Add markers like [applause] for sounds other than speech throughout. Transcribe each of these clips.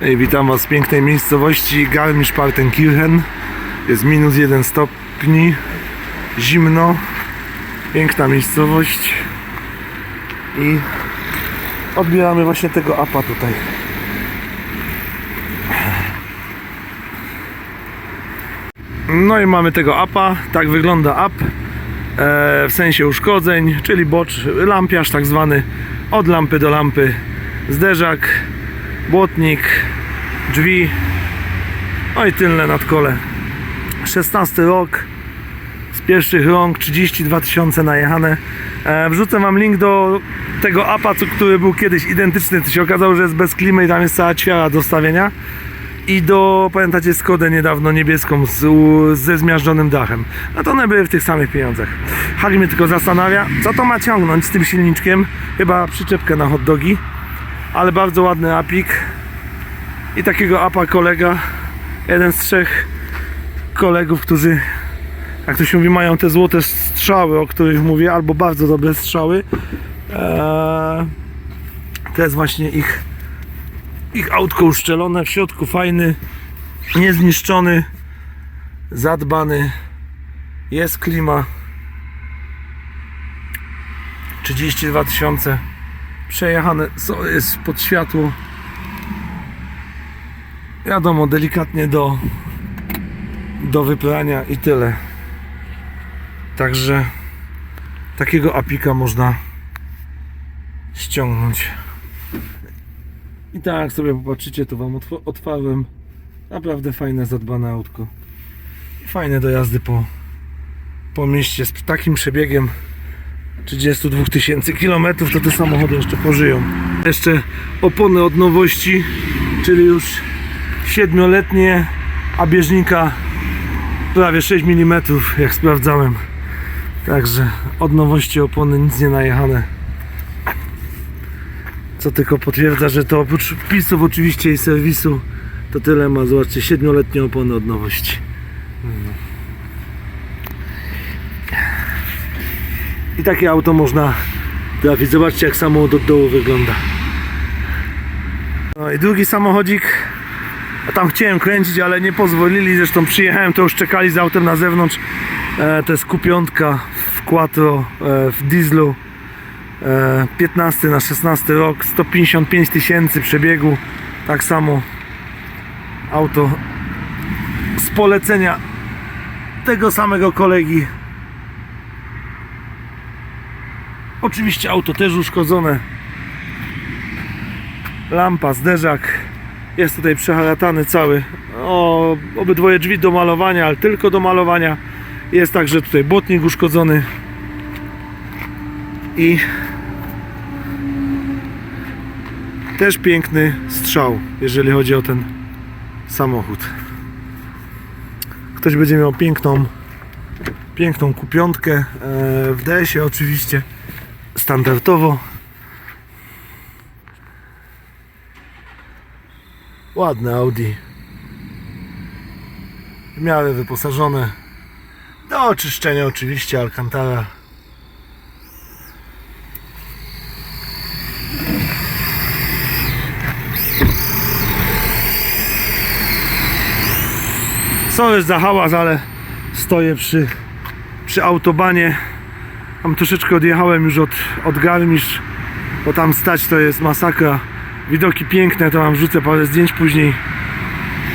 Witam Was z pięknej miejscowości Garmisch-Partenkirchen. Jest minus 1 stopni, zimno, piękna miejscowość. I odbieramy właśnie tego apa tutaj. No i mamy tego apa, tak wygląda ap. E, w sensie uszkodzeń, czyli bocz, lampiarz tak zwany, od lampy do lampy, zderzak, błotnik, drzwi, no i tylne nadkole. 16 rok, z pierwszych rąk 32 tysiące najechane. E, wrzucę Wam link do tego apa, co, który był kiedyś identyczny. To się okazało, że jest bez klimy i tam jest cała ćwiara do stawienia. I do, pamiętacie, Skodę niedawno niebieską z, u- ze zmiażdżonym dachem. No to one były w tych samych pieniądzach. Harry mnie tylko zastanawia, co to ma ciągnąć z tym silniczkiem. Chyba przyczepkę na hot dogi. Ale bardzo ładny apik. I takiego apa kolega, jeden z trzech kolegów, którzy, jak to się mówi, mają te złote strzały, o których mówię, albo bardzo dobre strzały. Eee, to jest właśnie ich, ich autko uszczelone, w środku fajny, niezniszczony, zadbany, jest klima. 32 tysiące przejechane so- jest pod światło wiadomo delikatnie do do wyprania i tyle. Także takiego apika można ściągnąć. I tak jak sobie popatrzycie to wam otw- otwarłem. Naprawdę fajne zadbane autko. I fajne do jazdy po po mieście. Z takim przebiegiem 32 tysięcy kilometrów, to te samochody jeszcze pożyją. Jeszcze opony od nowości, czyli już 7-letnie, a bieżnika prawie 6 mm, jak sprawdzałem. Także od nowości opony nic nie najechane. Co tylko potwierdza, że to oprócz wpisów oczywiście i serwisu, to tyle ma, zobaczcie, 7-letnie opony od nowości. I takie auto można trafić. Zobaczcie jak samochód od dołu wygląda. No i drugi samochodzik. Tam chciałem kręcić, ale nie pozwolili. Zresztą przyjechałem, to już czekali z autem na zewnątrz. E, to jest Q5 w Quattro, e, w dieslu. E, 15 na 16 rok, 155 tysięcy przebiegu. Tak samo auto z polecenia tego samego kolegi Oczywiście auto też uszkodzone. Lampa, zderzak. Jest tutaj przeharatany cały. O, obydwoje drzwi do malowania, ale tylko do malowania. Jest także tutaj błotnik uszkodzony. I też piękny strzał, jeżeli chodzi o ten samochód. Ktoś będzie miał piękną piękną kupiątkę e, w DS-ie oczywiście standardowo. Ładne Audi. W miarę wyposażone. Do oczyszczenia oczywiście Alcantara. Sorry za hałas, ale stoję przy, przy autobanie. Tam troszeczkę odjechałem już od, od Garmisch, bo tam stać to jest masakra. Widoki piękne, to wam wrzucę parę zdjęć później.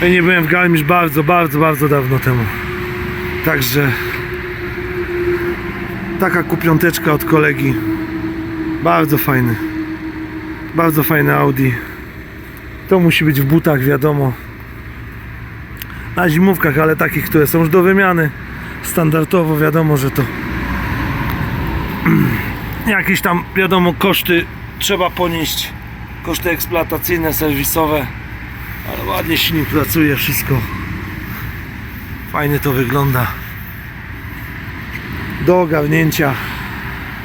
Ja nie byłem w Garmisch bardzo, bardzo, bardzo dawno temu. Także taka kupiąteczka od kolegi. Bardzo fajny. Bardzo fajne Audi. To musi być w butach, wiadomo. Na zimówkach, ale takich, które są już do wymiany. Standardowo wiadomo, że to [clears throat] jakieś tam wiadomo koszty trzeba ponieść koszty eksploatacyjne, serwisowe. Ale ładnie silnik pracuje wszystko. Fajnie to wygląda. Do ogarnięcia.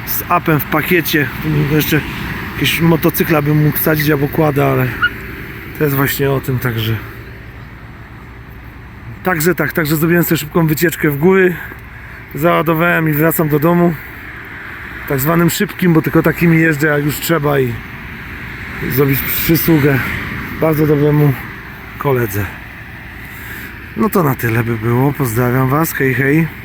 Z apem w pakiecie. Jeszcze jakieś motocykla bym mógł wsadzić albo kłada, ale to jest właśnie o tym także. Także tak, także zrobiłem sobie szybką wycieczkę w góry. Załadowałem i wracam do domu. Tak zwanym szybkim, bo tylko takimi jeżdżę jak już trzeba i zrobić przysługę bardzo dobremu koledze. No to na tyle by było. Pozdrawiam Was. Hej, hej.